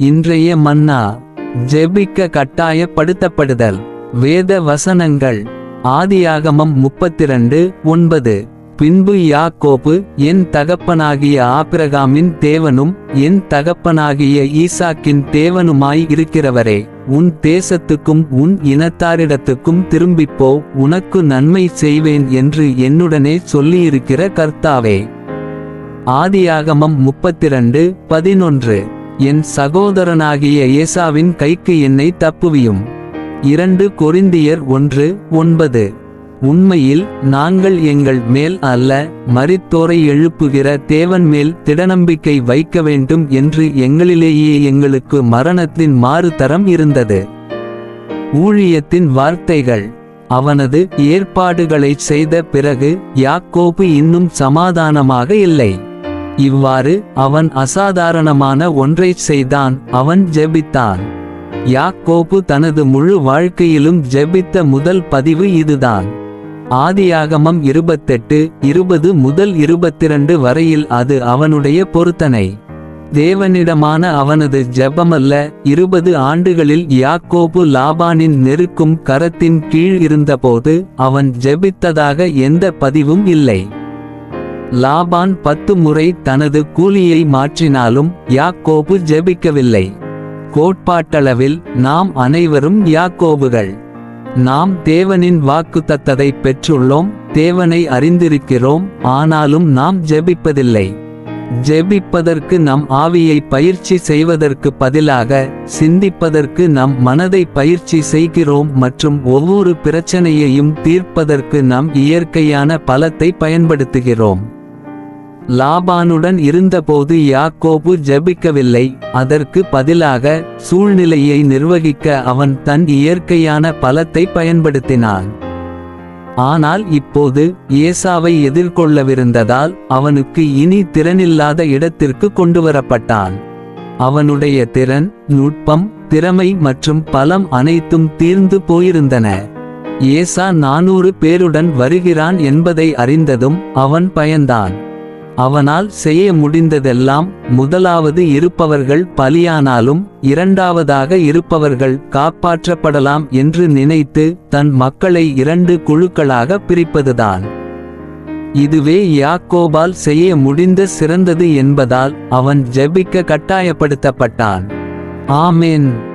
இன்றைய மன்னா ஜெபிக்க கட்டாயப்படுத்தப்படுதல். வேத வசனங்கள் ஆதியாகமம் முப்பத்திரண்டு ஒன்பது. பின்பு யாக்கோபு என் தகப்பனாகிய ஆபிரகாமின் தேவனும் என் தகப்பனாகிய ஈசாக்கின் தேவனுமாய் இருக்கிறவரே உன் தேசத்துக்கும் உன் இனத்தாரிடத்துக்கும் திரும்பிப்போ உனக்கு நன்மை செய்வேன் என்று என்னுடனே சொல்லியிருக்கிற கர்த்தாவே. ஆதியாகமம் முப்பத்திரண்டு பதினொன்று. என் சகோதரனாகிய ஏசாவின் கைக்கு என்னை தப்புவியும். இரண்டு கொரிந்தியர் ஒன்று ஒன்பது. உண்மையில் நாங்கள் எங்கள் மேல் அல்ல மரித்தோரை எழுப்புகிற தேவன் மேல் திடநம்பிக்கை வைக்க வேண்டும் என்று எங்களிலேயே எங்களுக்கு மரணத்தின் மாறுதரம் இருந்தது. ஊழியத்தின் வார்த்தைகள். அவனது ஏற்பாடுகளைச் செய்த பிறகு யாக்கோபு இன்னும் சமாதானமாக இல்லை. இவ்வாறு அவன் அசாதாரணமான ஒன்றைச் செய்தான் அவன் ஜெபித்தான். யாக்கோப்பு தனது முழு வாழ்க்கையிலும் ஜெபித்த முதல் பதிவு இதுதான். ஆதியாகமம் இருபத்தெட்டு இருபது முதல் இருபத்திரண்டு வரையில் அது அவனுடைய பொருத்தனை. தேவனிடமான அவனது ஜெபமல்ல இருபது ஆண்டுகளில் யாக்கோபு லாபானின் நெருக்கும் கரத்தின் கீழ் இருந்தபோது அவன் ஜெபித்ததாக எந்த பதிவும் இல்லை. லாபான் பத்து முறை தனது கூலியை மாற்றினாலும் யாக்கோபு ஜெபிக்கவில்லை. கோட்பாட்டளவில் நாம் அனைவரும் யாக்கோபுகள். நாம் தேவனின் வாக்குத்தத்ததை பெற்றுள்ளோம் தேவனை அறிந்திருக்கிறோம் ஆனாலும் நாம் ஜெபிப்பதில்லை. ஜெபிப்பதற்கு நம் ஆவியை பயிற்சி செய்வதற்கு பதிலாக சிந்திப்பதற்கு நம் மனதை பயிற்சி செய்கிறோம் மற்றும் ஒவ்வொரு பிரச்சனையையும் தீர்ப்பதற்கு நம் இயற்கையான பலத்தை பயன்படுத்துகிறோம். லாபானுடன் இருந்தபோது யாக்கோபு ஜெபிக்கவில்லை. அதற்கு பதிலாக சூழ்நிலையை நிர்வகிக்க அவன் தன் இயற்கையான பலத்தை பயன்படுத்தினான். ஆனால் இப்போது ஏசாவை எதிர்கொள்ளவிருந்ததால் அவனுக்கு இனி திறனில்லாத இடத்திற்கு கொண்டுவரப்பட்டான். அவனுடைய திறன் நுட்பம் திறமை மற்றும் பலம் அனைத்தும் தீர்ந்து போயிருந்தன. ஏசா நானூறு பேருடன் வருகிறான் என்பதை அறிந்ததும் அவன் பயந்தான். அவனால் செய்ய முடிந்ததெல்லாம் முதலாவது இருப்பவர்கள் பலியானாலும் இரண்டாவதாக இருப்பவர்கள் காப்பாற்றப்படலாம் என்று நினைத்து தன் மக்களை இரண்டு குழுக்களாக பிரிப்பதுதான். இதுவே யாக்கோபால் செய்ய முடிந்த சிறந்தது என்பதால் அவன் ஜெபிக்க கட்டாயப்படுத்தப்பட்டான். ஆமென்.